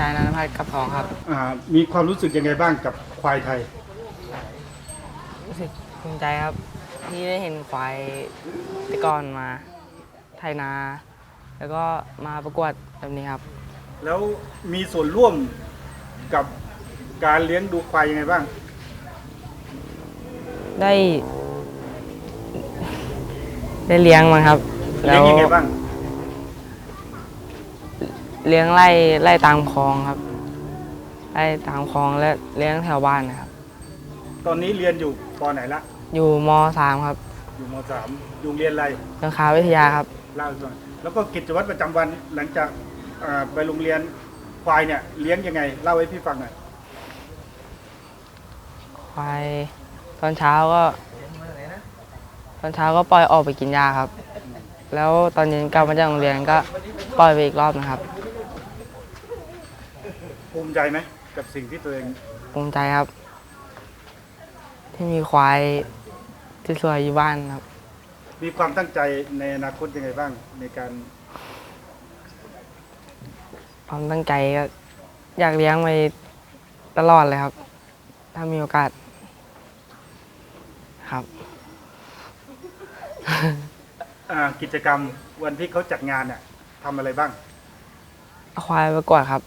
ชายนันทพัฒน์กับทองครับ อ่ามีความรู้สึกยังไงบ้างกับควายไทย รู้สึกภูมิใจครับ ที่ได้เห็นควายแตะก่อนมาไทยนา แล้วก็มาประกวดแบบนี้ครับ แล้วมีส่วนร่วมกับการเลี้ยงดูควายยังไงบ้าง ได้ ได้เลี้ยงมันครับ เลี้ยงยังไงบ้าง เลี้ยงไล่ไล่ตามคลองครับไล่ตามคลองและเลี้ยงแถวบ้านนะครับ ตอนนี้เรียนอยู่ปไหนละ อยู่มสามครับอยู่มสามอยู่โรงเรียนอะไรเรื่องค้าวิทยาครับ เล่าให้ฟังแล้วก็กิจวัตรประจำวันหลังจากอ่าไปโรงเรียนควายเนี่ยเลี้ยงยังไงเล่าให้พี่ฟังหน่อยควายตอนเช้าก็ ตอนเช้าก็ปล่อยออกไปกินหญ้าครับ แล้วตอนเย็นกลับมาจากโรงเรียนก็ปล่อยไปอีกรอบนะครับ ภูมิใจไหมกับสิ่งที่ตัวเองภูมิใจครับ ที่มีควายที่สวยอยู่บ้านครับ มีความตั้งใจในอนาคตยังไงบ้างในการความตั้งใจก็อยากเลี้ยงไปตลอดเลยครับ ถ้ามีโอกาส ครับ อ่ากิจกรรมวันที่เขาจัดงานเนี่ยทำอะไรบ้างเอาควายประกวดครับ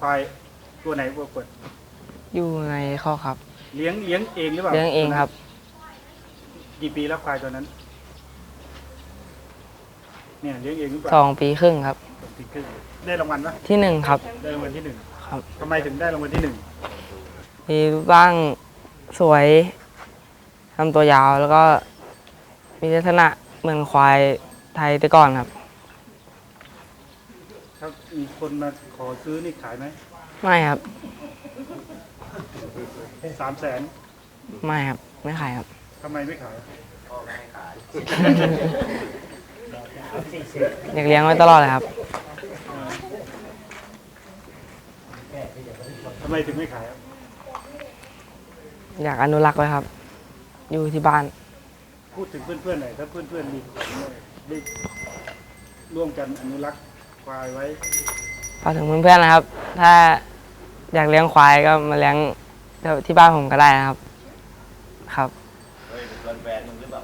ควายตัวไหนประกวดอยู่ในข้อกครับ เลี้ยงเลี้ยงเองหรือเปล่าเลี้ยงเองครับกี่ปีแล้วควายตัวนั้น เนี่ยเลี้ยงเองหรือเปล่าสองปีครึ่งครับสองปีครึ่งได้รางวัลปะที่หนึ่งครับได้รางวัลที่หนึ่งครับทำไมถึงได้รางวัลที่หนึ่งมีรูปร่างสวยทำตัวยาวแล้วก็มีลักษณะเหมือนควายไทยแต่ก่อนครับ ถ้ามีคนมาขอซื้อนี่ขายไหมไม่ครับ สามแสนไม่ครับ ไม่ขายครับ ทำไมไม่ขายอยากเลี้ยงไว้ตลอดเลยครับ ทำไมถึงไม่ขายครับอยากอนุรักษ์ไว้ครับ อยู่ที่บ้าน พูดถึงเพื่อนๆหน่อยถ้าเพื่อนๆมีได้ร่วมกันอนุรักษ์ ควายไว้พอถึงเพื่อนๆนะครับ ถ้าอยากเลี้ยงควายก็มาเลี้ยงที่บ้านผมก็ได้นะครับ ครับ เฮ้ยเป็นแฟนมึงหรือเปล่า